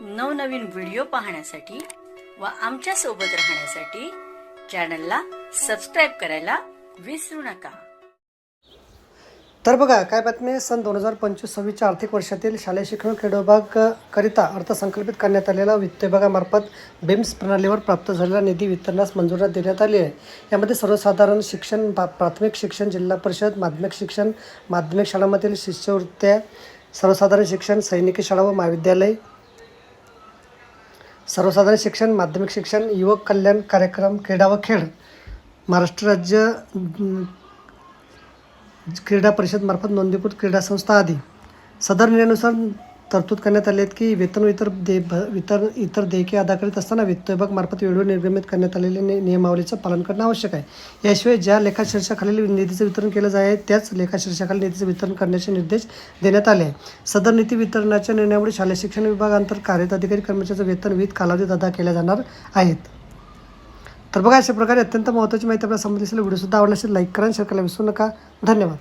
नवनवीन व्हिडिओ पाहण्यासाठी व आमच्यासोबत राहण्यासाठी चॅनलला सबस्क्राईब करायला विसरू नका. तर बघा काय बातमी? सन दोन हजार पंचवीस सव्वीसच्या आर्थिक वर्षातील शालेय शिक्षण क्रीडा करिता अर्थसंकल्पित करण्यात आलेला वित्त विभागामार्फत बेम्स प्रणालीवर प्राप्त झालेला निधी वितरणास मंजुरी देण्यात आली आहे. यामध्ये सर्वसाधारण शिक्षण प्राथमिक शिक्षण जिल्हा परिषद माध्यमिक शिक्षण माध्यमिक शाळांमधील शिष्यवृत्त्या सर्वसाधारण शिक्षण सैनिकी शाळा व महाविद्यालय सर्वसाधारण शिक्षण माध्यमिक शिक्षण युवक कल्याण कार्यक्रम क्रीडा व खेळ. महाराष्ट्र राज्य क्रीडा परिषदमार्फत नोंदणीकृत क्रीडा संस्था आदी. सदर निर्णयानुसार तरतूद करण्यात आली आहेत की वेतन इतर दे इतर इतर देयके अदा करीत असताना वित्त विभागमार्फत वेळोवेळी निर्गमित करण्यात आलेल्या नि नियमावलीचं पालन करणं आवश्यक आहे. याशिवाय ज्या लेखाशीर्षाखालील निधीचं वितरण केलं जाय त्याच लेखाशीर्षाखाली निधीचं वितरण करण्याचे निर्देश देण्यात आले आहे सदर निधी वितरणाच्या निर्णयामुळे शालेय शिक्षण विभागांतर कार्यरत अधिकारी कर्मचाऱ्याचं वेतन विविध कालावधीत अदा केल्या जाणार आहेत. तर बघा अशा प्रकारे अत्यंत महत्त्वाची माहिती आपल्या संबंधित असेल व्हिडिओसुद्धा आवडला असेल लाईक करा शेअर करायला विसरू नका. धन्यवाद.